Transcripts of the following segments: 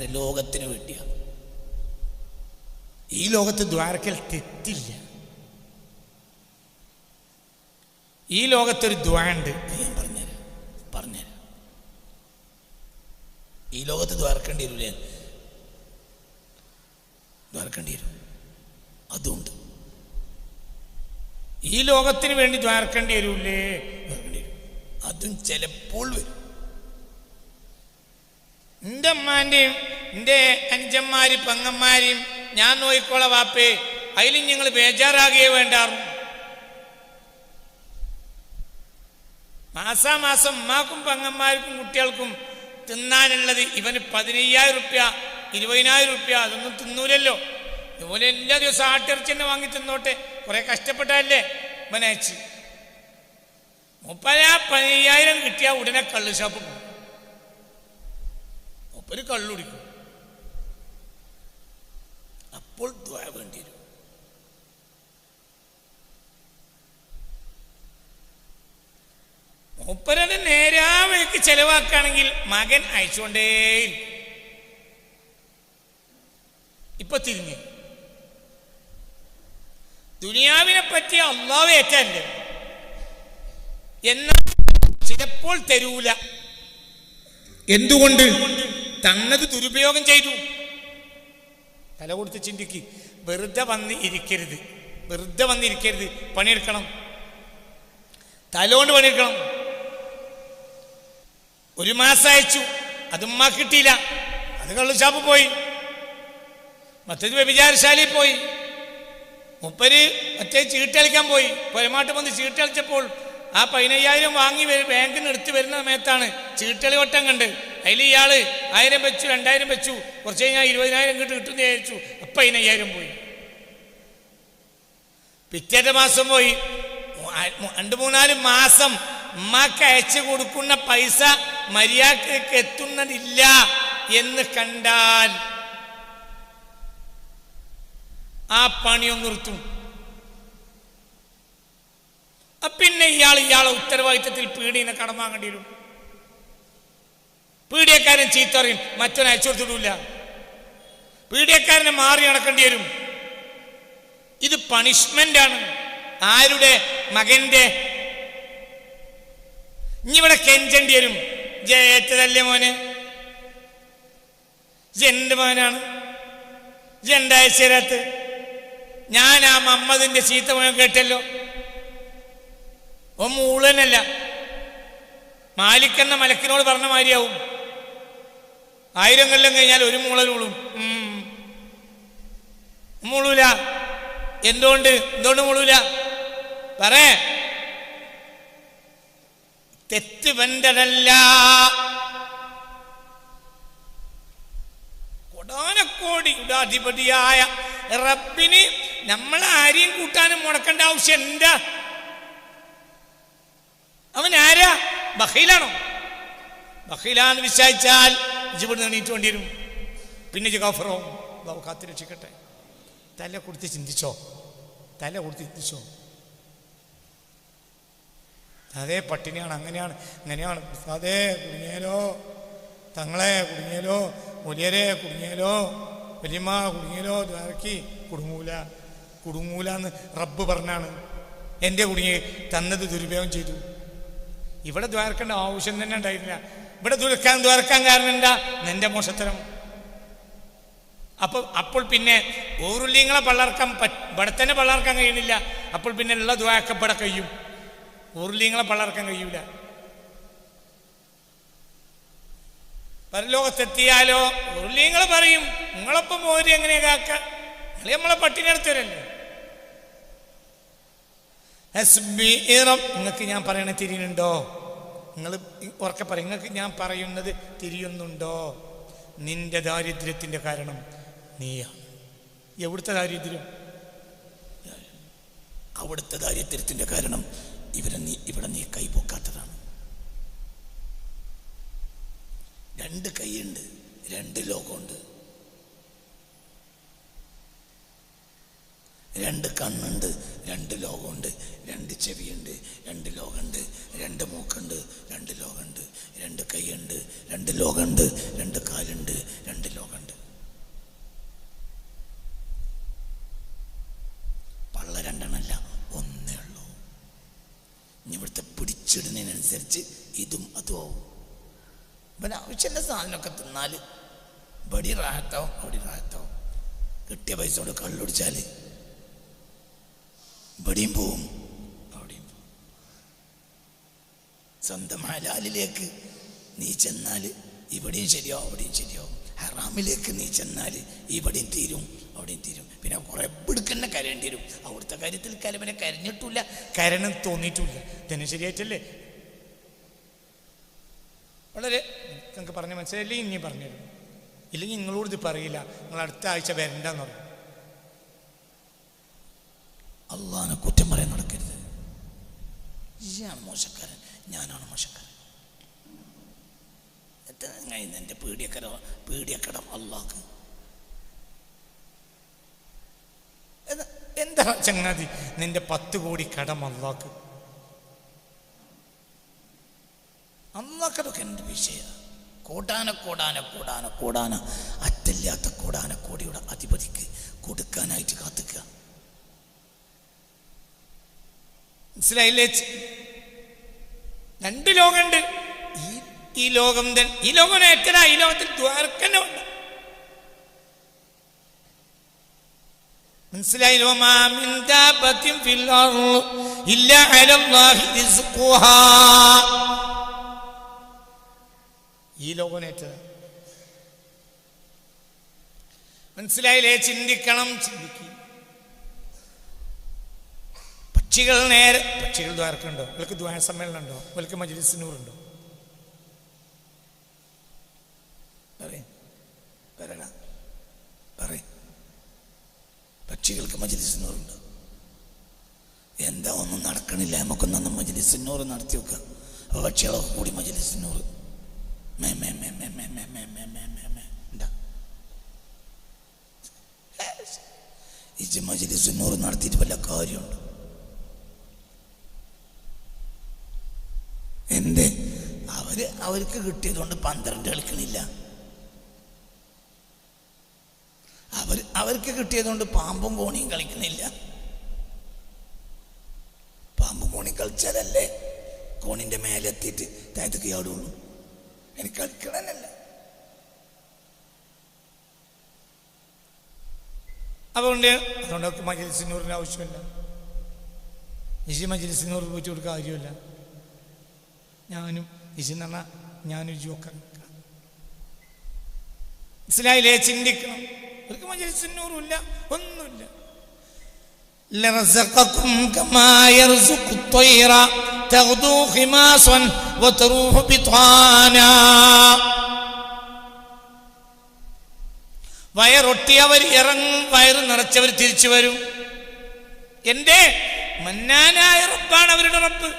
പരലോകത്തിന് വേണ്ടിയാണ് ഈ ലോകത്ത് ദ്വാരക്കൽ തെറ്റില്ല. ഈ ലോകത്തൊരു ദ്വാണ്ട് ഞാൻ പറഞ്ഞുതരാം പറഞ്ഞുതരാം. ഈ ലോകത്ത് ദ്വാരക്കേണ്ടി വരില്ലേ ദ്വാരക്കേണ്ടി വരും. അതുകൊണ്ട് ഈ ലോകത്തിന് വേണ്ടി ദ്വാരക്കേണ്ടി വരൂലേ? അതും ചിലപ്പോൾ വരും. എന്റെ അമ്മാന്റെയും എന്റെ അഞ്ചന്മാര് പെങ്ങന്മാരെയും ഞാൻ നോക്കിക്കോള വാപ്പേ. അതിലും ഞങ്ങൾ ബേജാറാകുകയേ വേണ്ടാറു മാസാമാസം ഉമ്മാക്കും പെങ്ങന്മാർക്കും കുട്ടികൾക്കും തിന്നാനുള്ളത് ഇവന് പതിനയ്യായിരം റുപ്യ ഇരുപതിനായിരം റുപ്യ അതൊന്നും തിന്നൂലല്ലോ. ഇതുപോലെ എല്ലാ ദിവസവും ആട്ടിറച്ചി തന്നെ വാങ്ങി തിന്നോട്ടെ. കുറെ കഷ്ടപ്പെട്ടല്ലേ ഇവനയച്ച് മുപ്പത് പതിനയ്യായിരം കിട്ടിയാൽ ഉടനെ കള്ള് ഷാപ്പ് പോകും. മുപ്പര് കള്ളു കുടിക്കും അപ്പോൾ ദ്വാ വേണ്ടി വരും. മൂപ്പരത് നേരാവഴിക്ക് ചെലവാക്കുകയാണെങ്കിൽ മകൻ അയച്ചുകൊണ്ടേയിരിക്കും. ഇപ്പൊ തിരിഞ്ഞ്. ദുനിയാവിനെ പറ്റി അള്ളാവ് ഏറ്റല്ലേ? എന്നാൽ ചിലപ്പോൾ തരൂല. എന്തുകൊണ്ട്? തന്നത് ദുരുപയോഗം ചെയ്തു. തല കൊടുത്ത് ചിന്തിക്ക്. വെറുതെ വന്ന് ഇരിക്കരുത്. വെറുതെ വന്ന് ഇരിക്കരുത്. പണിയെടുക്കണം. തലോണ്ട് പണിയെടുക്കണം. ഒരു മാസം അയച്ചു. അതുമ്മ കിട്ടിയില്ല. അത് കള്ളുഷാപ്പ് പോയി. മറ്റേത് വ്യഭിചാരശാലയിൽ പോയി. മുപ്പര് മറ്റേ ചീട്ടളിക്കാൻ പോയി. പുരമാട്ട് വന്ന് ചീട്ടളിച്ചപ്പോൾ ആ പതിനയ്യായിരം വാങ്ങി നിന്ന് എടുത്ത് വരുന്ന സമയത്താണ് ചീട്ടളി വട്ടം കണ്ട്. അതിൽ ഇയാൾ ആയിരം വെച്ചു രണ്ടായിരം വെച്ചു കുറച്ച് കഴിഞ്ഞാൽ ഇരുപതിനായിരം കിട്ടും കിട്ടുന്ന വിചാരിച്ചു. അപ്പം പതിനയ്യായിരം പോയി. പിറ്റേത്തെ മാസം പോയി. രണ്ടു മൂന്നാൽ മാസം ഉമ്മാക്ക് അയച്ചു കൊടുക്കുന്ന പൈസ മര്യാദയ്ക്ക് എത്തുന്നതില്ല എന്ന് കണ്ടാൽ ആ പണിയൊന്ന് നിർത്തും. പിന്നെ ഇയാൾ ഇയാളെ ഉത്തരവാദിത്തത്തിൽ പീഡിനെ കടമാങ്ങേണ്ടി വരും. പീഡിയക്കാരൻ ചീത്ത അറിയും മറ്റൊന്ന് അയച്ചു കൊടുത്തിട്ടില്ല. പീഡിയക്കാരനെ മാറി നടക്കേണ്ടി വരും. ഇത് പണിഷ്മെന്റ് ആണ്. ആരുടെ? മകന്റെ ഇവിടെ കെഞ്ചേണ്ടി വരും. ജയറ്റതല്ലേ മോന്? എന്റെ മോനാണ് ജണ്ടായച്ചേരാത്ത് ഞാൻ ആ മമ്മദിന്റെ ചീത്ത മോൻ കേട്ടല്ലോ. ഓ മൂളനല്ല. മാലിക്കെന്ന മലക്കിനോട് പറഞ്ഞ മാതിരിയാവും. ആയിരം കൊല്ലം കഴിഞ്ഞാൽ ഒരു മൂളലുളും മൂളൂല. എന്തുകൊണ്ട്? എന്തുകൊണ്ട് മൂളൂല? പറേ തെറ്റ് വെണ്ടതല്ല കൊടാനക്കോടി അധിപതിയായ റബ്ബിന് നമ്മൾ ആരെയും കൂട്ടാനും മുടക്കേണ്ട ആവശ്യം എന്താ? അവൻ ആരാ ബഹീലാണോ? ബഹീലാന്ന് വിചാരിച്ചാൽ ഇജിവിടെ എണീറ്റ് വേണ്ടി വരും പിന്നെ ജഗാഫറോ ബാബു കാത്തു രക്ഷിക്കട്ടെ തല കൊടുത്ത് ചിന്തിച്ചോ? തല കൊടുത്ത് ചിന്തിച്ചോ? അതേ പട്ടിണിയാണ് അങ്ങനെയാണ് അങ്ങനെയാണ് അതേ കുടുങ്ങിയാലോ? തങ്ങളെ കുടുങ്ങിയാലോ? മുലിയരെ കുടുങ്ങിയാലോ? വലിയമ്മ കുടുങ്ങിയാലോ? ദ്വാരക്കി കുടുങ്ങൂല. കുടുങ്ങൂല എന്ന് റബ്ബ് പറഞ്ഞാണ്. എന്റെ കുടുങ്ങി തന്നത് ദുരുപയോഗം ചെയ്തു. ഇവിടെ ദ്വാരക്കേണ്ട ആവശ്യം തന്നെ ഉണ്ടായിരുന്നില്ല. ഇവിടെ ദുരക്കാൻ ദ്വാരക്കാൻ കാരണം എന്താ? നിന്റെ മോശത്തരം. അപ്പോൾ അപ്പോൾ പിന്നെ ഓറുല്യങ്ങളെ പള്ളർക്കാൻ ഇവിടെ തന്നെ പള്ളർക്കാൻ കഴിയണില്ല അപ്പോൾ പിന്നെ ഉള്ള ദ്വാരക്ക ഇവിടെ കഴിയും. ഓറുല്യങ്ങളെ പള്ളർക്കാൻ കഴിയൂല. പരലോകത്തെത്തിയാലോ ഉരുളിയങ്ങൾ പറയും നിങ്ങളൊപ്പം മോര് എങ്ങനെയാ കാക്ക നിങ്ങൾ നമ്മളെ പട്ടിണി എടുത്തവരല്ലേ നിങ്ങൾക്ക് ഞാൻ പറയണ തിരിയുന്നുണ്ടോ? നിങ്ങൾ ഉറക്കെ പറയും. നിങ്ങൾക്ക് ഞാൻ പറയുന്നത് തിരിയുന്നുണ്ടോ? നിന്റെ ദാരിദ്ര്യത്തിന്റെ കാരണം നീയാണ് എവിടുത്തെ ദാരിദ്ര്യം? അവിടുത്തെ ദാരിദ്ര്യത്തിന്റെ കാരണം ഇവരെ നീ ഇവിടെ നീ കൈപോക്കാത്തതാണ് രണ്ട് കൈയുണ്ട് രണ്ട് ലോകമുണ്ട്. രണ്ട് കണ്ണുണ്ട് രണ്ട് ലോകമുണ്ട് രണ്ട് ചെവിയുണ്ട് രണ്ട് ലോകമുണ്ട് രണ്ട് മൂക്കുണ്ട് രണ്ട് ലോകമുണ്ട് രണ്ട് കൈയുണ്ട് രണ്ട് ലോകമുണ്ട് രണ്ട് കാലുണ്ട് രണ്ട് ലോകമുണ്ട്. പള്ള രണ്ടെണ്ണല്ല ഒന്നേ ഉള്ളൂ. ഇവിടുത്തെ പിടിച്ചിടുന്നതിനനുസരിച്ച് ഇതും അതും ആവും. പിന്നെ ആവശ്യമില്ല സാധനമൊക്കെ തിന്നാൽ ബടി റാഹത്താവും അവിടെ റാഹത്താവും. കിട്ടിയ പൈസ കൊണ്ട് കള്ളുടിച്ചാൽ ഇവിടെയും പോവും. അവിടെയും സ്വന്തം ഹലാലിലേക്ക് നീ ചെന്നാൽ ഇവിടെയും ശരിയാവും അവിടെയും ശരിയാവും. ഹറാമിലേക്ക് നീ ചെന്നാൽ ഇവിടെയും തീരും അവിടെയും തീരും. പിന്നെ കുറെ പിടുക്കന്നെ കരയേണ്ടി വരും. അവിടുത്തെ കാര്യത്തിൽ കലവനെ കരഞ്ഞിട്ടില്ല കരണം തോന്നിയിട്ടില്ല തന്നെ ശരിയായിട്ടല്ലേ? വളരെ നിങ്ങൾക്ക് പറഞ്ഞ മനസ്സിലായില്ലേ? ഇനി പറഞ്ഞുതരും. ഇല്ലെങ്കിൽ നിങ്ങളോട് ഇത് പറയില്ല. നിങ്ങൾ അടുത്ത ആഴ്ച വരണ്ടെന്ന് പറയും. അള്ളാഹിനെ കുറ്റം പറയാൻ നടക്കരുത്. ഇയാണ് മോശക്കാരൻ. ഞാനാണ് മോശക്കാരൻ. എത്ര പേടിയക്കര പീഡിയക്കടം അള്ളാഹ് എന്താ- എന്താ ചങ്ങാതി? നിന്റെ പത്ത് കോടി കടം അള്ളാക്ക് അള്ളാക്കതൊക്കെ എന്റെ വിഷയ? കൂടാന കൂടാന കൂടാന കൂടാന. അറ്റല്ലാത്ത കൂടാന കോടിയുടെ അധിപതിക്ക് കൊടുക്കാനായിട്ട് കാത്തുക്കുക മനസ്സിലായില്ലേ? രണ്ട് ലോകമുണ്ട്. ഈ ഈ ലോകം ഈ ലോകം ഏക്കന ഈ ലോകത്തിൽ ദ്വാർക്കന്നെ ഉണ്ട് മനസ്സിലായില്ല ഈ ലോകനേറ്റത് മനസ്സിലായില്ലേ? ചിന്തിക്കണം ചിന്തിക്കും. പക്ഷികൾ നേരെ പക്ഷികൾ ദ്വാരക്കുണ്ടോ അവൾക്ക് ദ്വാര സമ്മേളനം ഉണ്ടോ പറയണ പറയും പക്ഷികൾക്ക് മജ്ലിസിനൂറുണ്ട് എന്താ ഒന്നും നടക്കണില്ല നമുക്കൊന്നും മജ്ലിസിനൂറ് നടത്തി വെക്കാം അപ്പോൾ പക്ഷികളൊക്കെ കൂടി മജ്ലിസിനൂറ് മേ മേ മേ മേ മേ മേ മേ നടത്തിയിട്ട് വല്ല കാര്യമുണ്ട് എന്തേ അവർ അവർക്ക് കിട്ടിയതുകൊണ്ട് പന്ത്രണ്ട് കളിക്കണില്ല. അവർ അവർക്ക് കിട്ടിയതുകൊണ്ട് പാമ്പും കോണിയും കളിക്കണില്ല. പാമ്പും കോണി കളിച്ചാലല്ലേ കോണിന്റെ മേലെത്തിയിട്ട് താഴത്തേക്ക് ചാടുള്ളൂ എനിക്ക് കളിക്കണല്ല അതുകൊണ്ട് അതുകൊണ്ടൊക്കെ മജിൽസിനൂറിന് ആവശ്യമില്ല. നിശി മജിൽസിനൂർ പോയിട്ട് ഒരു കാര്യമില്ല ഞാനും എന്ന് പറഞ്ഞാൽ ഞാനും ഇജുമൊക്കെ മനസ്സിലായില്ലേ ചിന്തിക്കണം അവർക്ക് മജ്ലിസിനൂറുമില്ല ഒന്നുമില്ല لرزقكم كما يرزق الطير تغدو خماصا وتروح بطانا വയറൊട്ടിയവർ ഇറങ്ങും വയറ് നിറച്ചവർ തിരിച്ചു വരും എൻ്റെ മന്നാനായ റബ്ബാണ് അവരുടെ റബ്ബ്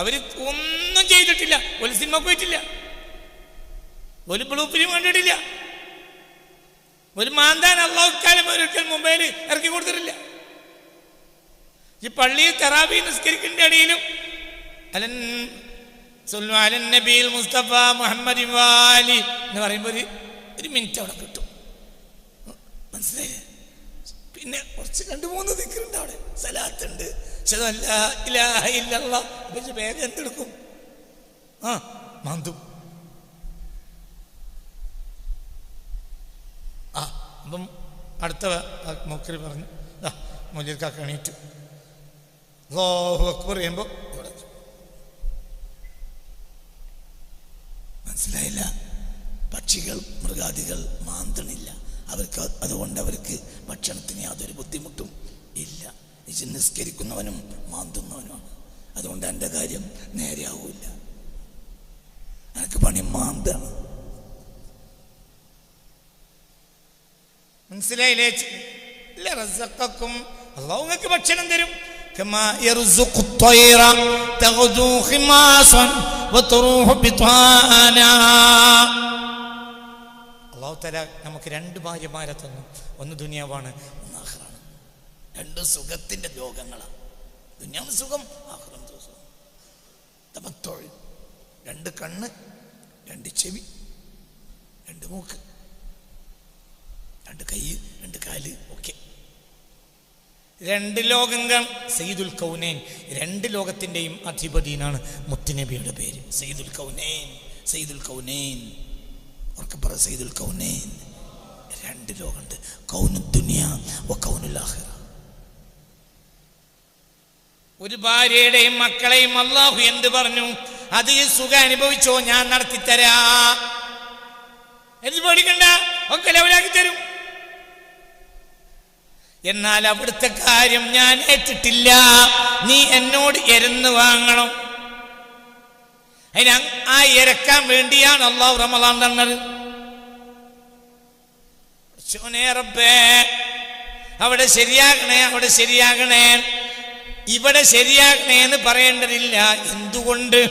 അവർ ഒന്നും ചെയ്തിട്ടില്ല ഒരു സിനിമ പോയിട്ടില്ല ഒരു ബ്ലൂപ്പിനും കണ്ടിട്ടില്ല ഒരു മാന്താൻ അള്ളാഹുക്കാലം ഒരിക്കൽ മൊബൈൽ ഇറക്കി കൊടുത്തിട്ടില്ല. ഈ പള്ളിയിൽ തെറാബി നിസ്കരിക്കേണ്ട അടിയിലും Alan Alan Nabeel Mustafa Muhammad Valley എന്ന് പറയുമ്പോൾ ഒരു ഒരു മിനിറ്റ് അവിടെ കിട്ടും. മനസ്സിലായി പിന്നെ കുറച്ച് രണ്ട് മൂന്ന് ദിക്കറുണ്ട് അവിടെ. സലാത്തുണ്ട്. ശതമല്ല ഇല്ല ഇല്ലല്ല. പക്ഷെ വേഗം എന്തെടുക്കും? ആ മാന്തും ആ അപ്പം അടുത്ത മൂക്കരി പറഞ്ഞു മൊല്ലിർക്കാക്ക് എണീറ്റു. അല്ലാഹു അക്ബർ ചെയ്യുമ്പോൾ മനസ്സിലായില്ല? പക്ഷികൾ മൃഗാദികൾ മാന്തണില്ല അവർക്ക് അതുകൊണ്ട് അവർക്ക് ഭക്ഷണത്തിന് യാതൊരു ബുദ്ധിമുട്ടും ഇല്ല. ഇത് നിസ്കരിക്കുന്നവനും മാന്തുന്നവനുമാണ്. അതുകൊണ്ട് എന്റെ കാര്യം നേരെയാവില്ല എനിക്ക് പണി മാന്താണ്. മനസ്സിലായില്ലേ? അള്ളാഹു നിങ്ങൾക്ക് ഭക്ഷണം തരും. അള്ളാഹു നമുക്ക് രണ്ട് ഭാര്യമാരെ തന്നു. ഒന്ന് ദുനിയാവാണ് ഒന്ന് രണ്ട് സുഖത്തിന്റെ ലോകങ്ങളാണ് ദുനിയാവ് സുഖം രണ്ട് കണ്ണ് രണ്ട് ചെവി രണ്ട് മൂക്ക്. രണ്ട് കൈ രണ്ട് കാൽ ഒക്കെ. രണ്ട് ലോകങ്ങൾ സയ്യിദുൽ കൗനൈൻ. രണ്ട് ലോകത്തിന്റെയും അധിപതിനാണ് മുത്തുനബിയുടെ പേര്. സയ്യിദുൽ കൗനൈൻ സയ്യിദുൽ കൗനൈൻ. അവർക്ക് പറ സയ്യിദുൽ കൗനൈൻ. രണ്ട് ലോകമുണ്ട്. കൗനു ദുനിയ ഒരു ഭാര്യയുടെയും മക്കളെയും അള്ളാഹു എന്ത് പറഞ്ഞു? അത് സുഖം അനുഭവിച്ചോ? ഞാൻ നടത്തിത്തരാ. എന്ത് പേടിക്കണ്ട? ഒക്കെ ലെവലാക്കി തരും. എന്നാൽ അവിടുത്തെ കാര്യം ഞാൻ ഏറ്റിട്ടില്ല. നീ എന്നോട് എരന്ന് വാങ്ങണം. അതിന് ആ ഇരക്കാൻ വേണ്ടിയാണ് അള്ളാഹു റമലാൻ തന്നത്. റബ്ബേ അവിടെ ശരിയാകണേ അവിടെ ശരിയാകണേ. ഇവിടെ ശരിയാകണേ എന്ന് പറയേണ്ടതില്ല. എന്തുകൊണ്ട്?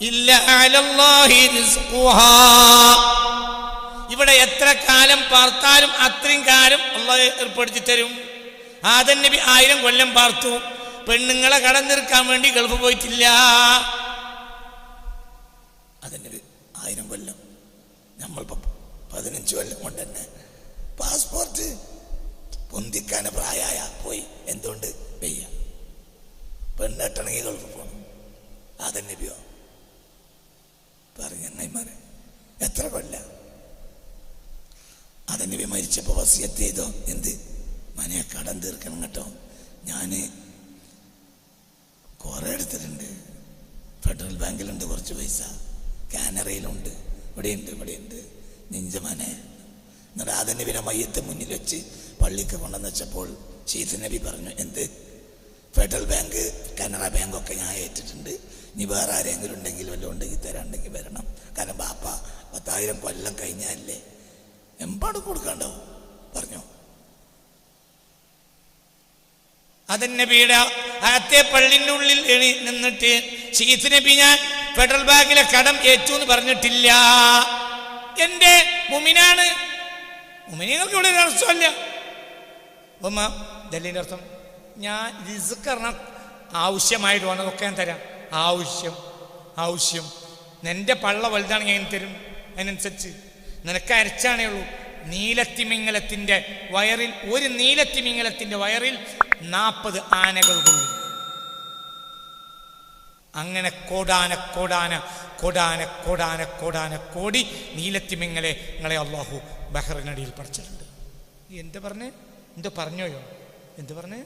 ഇല്ല ഇവിടെ എത്ര കാലം പാർത്താലും അത്രയും കാലം ഉള്ളത് ഏർപ്പെടുത്തി തരും. ആദൻ നബി ആയിരം കൊല്ലം പാർത്തു. പെണ്ണുങ്ങളെ കടം തീർക്കാൻ വേണ്ടി ഗൾഫ് പോയിട്ടില്ല. ഒരു ആയിരം കൊല്ലം. നമ്മൾ പതിനഞ്ച് കൊല്ലം കൊണ്ട് തന്നെ പാസ്പോർട്ട് പൊന്തിക്കാൻ പ്രായമായ പോയി. എന്തുകൊണ്ട്? പെയ്യ പെണ്ണെട്ടണമെങ്കിൽ ഗൾഫ് പോകണം അതെന്നെ ബിയോ പറഞ്ഞ എത്ര കൊല്ല? അതന്നെ മരിച്ചപ്പോൾ വസിയത്ത് ചെയ്തോ? എന്ത്? മനെ കടം തീർക്കണം കേട്ടോ. ഞാൻ കുറേ എടുത്തിട്ടുണ്ട്. ഫെഡറൽ ബാങ്കിലുണ്ട് കുറച്ച് പൈസ. കാനറയിലുണ്ട്. ഇവിടെയുണ്ട് ഇവിടെയുണ്ട്. മന. എന്നിട്ട് അതെന്നെ പിന്നെ മയ്യത്തെ മുന്നിൽ വെച്ച് പള്ളിക്ക് കൊണ്ടുവന്ന് വെച്ചപ്പോൾ ചീഫ് നബി പറഞ്ഞു എന്ത്? ഫെഡറൽ ബാങ്ക് കാനറ ബാങ്കൊക്കെ ഞാൻ ഏറ്റിട്ടുണ്ട്. ഇനി വേറെ ആരെങ്കിലും ഉണ്ടെങ്കിൽ വല്ലതും ഉണ്ടെങ്കിൽ തരാണ്ടെങ്കിൽ വരണം. കാരണം ബാപ്പ പത്തായിരം കൊല്ലം കഴിഞ്ഞാലേ എമ്പാട് കൊടുക്കണ്ടോ പറഞ്ഞു? അതൻ നബിയുടെ അകത്തെ പള്ളിന്റെ ഉള്ളിൽ എണി നിന്നിട്ട് ഷീത്ത് നബി ഞാൻ ഫെഡറൽ ബാങ്കിലെ കടം ഏറ്റു എന്ന് പറഞ്ഞിട്ടില്ല. എന്റെ മുമിനാണ്. മുമിനികൾക്ക് ഇവിടെ ഒരു അർത്ഥമല്ല. അർത്ഥം ഞാൻ റിസ്ക് പറഞ്ഞാൽ ആവശ്യമായിട്ട് വന്നതൊക്കെ ഞാൻ തരാം. ആവശ്യം ആവശ്യം. എന്റെ പള്ള വലുതാണെങ്കിൽ ഞാൻ തരും. അതിനനുസരിച്ച്. നിനക്ക് അരച്ചാണേ ഉള്ളൂ നീലത്തിമിംഗലത്തിന്റെ വയറിൽ ഒരു നീലത്തിമിംഗലത്തിന്റെ വയറിൽ നാൽപ്പത് ആനകൾ കൊള്ളും. അങ്ങനെ കോടാന കോടാന കോടാന കോടാന കോടാന കോടി നീലത്തിമിങ്ങലെ നിങ്ങളെ അള്ളാഹു ബഹ്റിനടിയിൽ പഠിച്ചിട്ടുണ്ട് എന്ത് പറഞ്ഞേ? എന്ത് പറഞ്ഞോയോ? എന്ത് പറഞ്ഞേ?